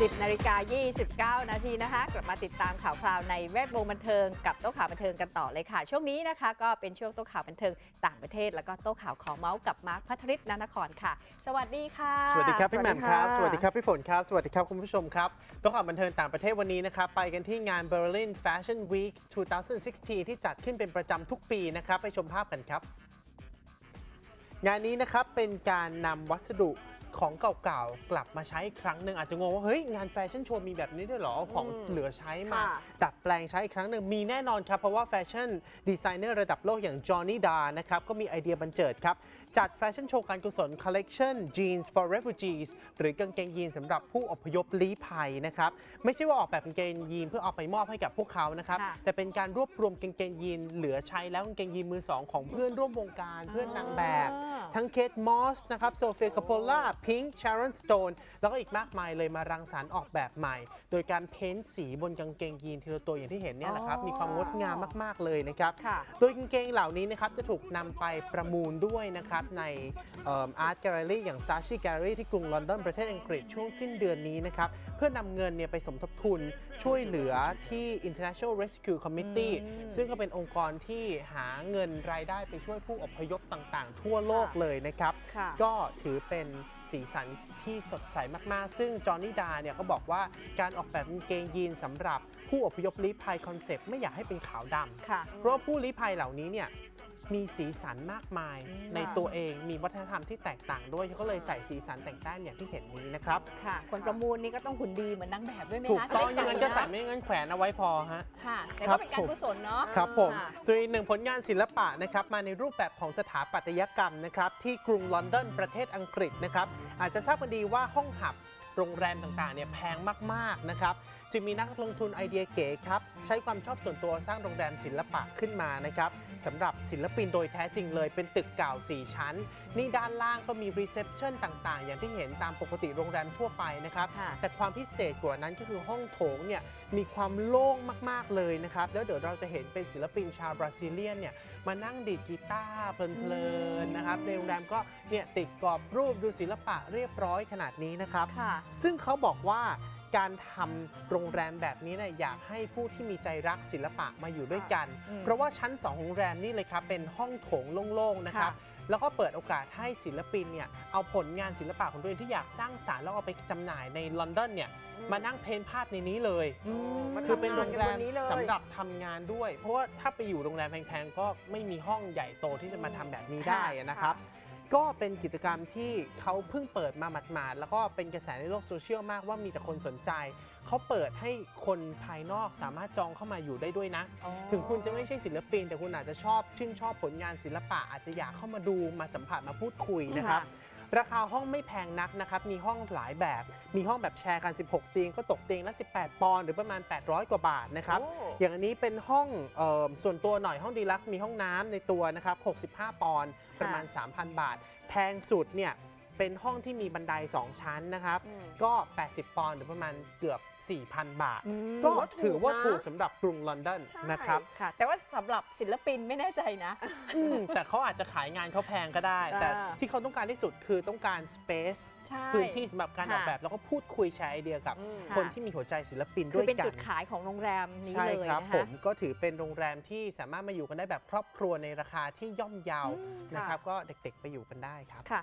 10นาฬิกา29 นาทีนะคะ กลับมาติดตามข่าวคราวในแวดวงบันเทิงกับโต๊ะข่าวบันเทิงกันต่อเลยค่ะ ช่วงนี้นะคะ ก็เป็นช่วงโต๊ะข่าวบันเทิงต่างประเทศ แล้วก็โต๊ะข่าวของเมาส์กับมาร์คพัทริศนานครค่ะ สวัสดีค่ะสวัสดีครับพี่แหม่มครับสสวัวัสสดีดีคครับรับพี่ฝนครับ สวัสดีครับคุณผู้ชมครับต้องข่าวบันเทิงต่างประเทศวันนี้นะครับไปกันที่งาน Berlin Fashion Week 2016 ที่จัดขึ้นเป็นประจำทุกปีนะครับไปชมภาพกันครับ งานนี้นะครับเป็นการนำวัสดุ ของเก่าๆ กลับมาใช้อีกครั้งหนึ่งอาจจะงงว่าเฮ้ยงานแฟชั่นโชว์มีแบบนี้ด้วยเหรอเอาของอืมเหลือใช้มา ค่ะดัดแปลงใช้อีกครั้งหนึ่งมีแน่นอนครับ เพราะว่าแฟชั่นดีไซเนอร์ระดับโลกอย่างจอห์นนี่ดานะครับก็มีไอเดียบันเจิดครับ จัดแฟชั่นโชว์การกุศล Collection Jeans for Refugees หรือกางเกงยีนสำหรับผู้อพยพลี้ภัยนะครับไม่ใช่ว่าออกแบบกางเกงยีนเพื่อเอาไปมอบให้กับพวกเขานะครับค่ะ แต่เป็นการรวบรวมกางเกงยีนเหลือใช้แล้วกางเกงยีนมือสองของเพื่อนร่วมวงการเพื่อนนางแบบอ่าทั้งเคทมอสนะครับโซเฟียคาโปล่า พิงค์ชาร์อนสโตนแล้วก็อีกมากมายเลยมารังสรรค์ออกแบบใหม่ โดยการเพ้นท์สีบนกางเกงยีนทีละตัวอย่างที่เห็นเนี่ยแหละครับอ๋อมีความงดงามมาก ๆ เลยนะครับค่ะโดยกางเกงเหล่านี้นะครับจะถูกนำไปประมูลด้วยนะครับ ในอาร์ตแกลเลอรี่อย่างซาชิแกลเลอรี่ที่กรุงลอนดอนประเทศอังกฤษช่วงสิ้นเดือนนี้นะครับ เพื่อนำเงินเนี่ยไปสมทบทุนช่วยเหลือที่ International Rescue Committee อืมซึ่งก็เป็นองค์กรที่หาเงินรายได้ไปช่วยผู้อพยพต่าง ๆ ทั่วโลกเลยนะครับค่ะก็ถือเป็น สีสันที่สดใสมากๆ ซึ่งจอห์นนี่ดาเนี่ยก็บอกว่าการออกแบบกางเกงยีนสำหรับผู้อพยพลี้ภัยคอนเซปต์ไม่อยากให้เป็นขาวดำค่ะเพราะว่าผู้ลี้ภัยเหล่านี้เนี่ย มีสีสันมากมายอืมในตัวเองมีวัฒนธรรมที่แตกต่างด้วยเขาก็เลยใส่สีสันแต่งแต้มอย่างที่เห็นนี้นะครับค่ะ คนประมูลนี่ก็ต้องหุ่นดีเหมือนนางแบบด้วยไหมคะถูกต้องอจะย่างได้นั้นก็ใส่นะไม่งั้นแขวนเอาไว้พอฮะค่ะแต่ครัก็บเป็นการกุศลเนาะครับผมค่ะส่วนอีกหนึ่งผลงานศิลปะนะครับมาในรูปแบบของสถาปัตยกรรมนะครับที่กรุงลอนดอนประเทศอังกฤษนะครับอาจจะทราบกันดีว่าห้องหับโรงแรมต่างๆเนี่ยแพงมากๆนะครับจึงมีนักลงทุนไอเดียเก๋ครับ ใช้ความชอบส่วนตัวสร้างโรงแรมศิลปะขึ้นมานะครับสำหรับศิลปินโดยแท้จริงเลยเป็นตึกเก่า 4 ชั้น นี่ด้านล่างก็มีรีเซพชันต่างๆ อย่างที่เห็นตามปกติโรงแรมทั่วไปนะครับ ค่ะแต่ความพิเศษกว่านั้นก็คือห้องโถงเนี่ยมีความโล่งมากๆเลยนะครับ แล้วเดี๋ยวเราจะเห็นเป็นศิลปินชาวบราซิเลียนเนี่ยมานั่งดีดกีตาร์เพลินๆนะครับในโรงแรมก็เนี่ยติดกรอบรูปดูศิลปะเรียบร้อยขนาดนี้นะครับ ค่ะ ซึ่งเขาบอกว่าการทำโรงแรมแบบนี้เนี่ยอยากให้ผู้ที่มีใจรักศิลปะมาอยู่ด้วยกันอืมเพราะว่าชั้น 2 ของโรงแรมนี่เลยครับเป็นห้องโถงโล่งๆนะครับค่ะแล้วก็เปิดโอกาสให้ศิลปินเนี่ยเอาผลงานศิลปะของตัวเองที่อยากสร้างสารรค์แล้วเอาไปจำหน่ายในลอนดอนเนี่ยมานั่งเพ้นท์ภาพในนี้เลยอืมมาคือเป็นโรงแรทำงานกันบมนนี้เลยสำหรับทำงานด้วย เพราะว่าถ้าไปอยู่โรงแรมแพงๆก็ไม่มีห้องใหญ่โตที่จะมาทำแบบนี้ได้นะครับ ก็เป็นกิจกรรมที่เขาเพิ่งเปิดมาหมาดๆแล้วก็เป็นกระแสในโลกโซเชียลมากว่ามีแต่คนสนใจ เขาเปิดให้คนภายนอกสามารถจองเข้ามาอยู่ได้ด้วยนะอ๋อถึงคุณจะไม่ใช่ศิลปิน แต่คุณอาจจะชอบชื่นชอบผลงานศิลปะอาจจะอยากเข้ามาดูมาสัมผัสมาพูดคุยนะครับ ราคาห้องไม่แพงนักนะครับ มีห้องหลายแบบ มีห้องแบบแชร์กัน 16 เตียงก็ตกเตียงละ 18 ปอนด์หรือประมาณ 800 กว่าบาทนะครับโอ้อย่างอันนี้เป็นห้องเออส่วนตัวหน่อยห้องดีลักซ์มีห้องน้ำในตัวนะครับ 65 ปอนด์ประมาณ 3,000 บาท แพงสุดเนี่ย เป็นห้องที่มีบันได 2 ชั้นนะครับ อืมก็ 80 ปอนด์หรือประมาณเกือบ 4,000 บาท อืมก็ถืถืออว่าว่าถูถูกกนะ สำหรับกรุงลอนดอนใช่ นะครับ ค่ะ แต่ว่าสำหรับศิลปินไม่แน่ใจนะ อืมแต่เขาอาจจะขายงานเขาแพงก็ได้ แต่อ่า ที่เขาต้องการที่สุดคือต้องการ space ใช่ พื้นที่สำหรับการออกค่ะ แบบ แล้วก็พูดคุยแชร์ไอเดียกับ อืมค่ะคนที่มีหัวใจศิลปินคืด้อวยเป็นกัจุน ดขายของโรงแรมนี้ใช่เลยครับนะผคะมก็ถือเป็นโรงแรมที่สามารถมาอยู่กันได้แบบครอบครัวในราคาที่ย่อมเยาอืม นะครับ ก็เด็กๆไปอยู่กันได้ครับ ค่ะ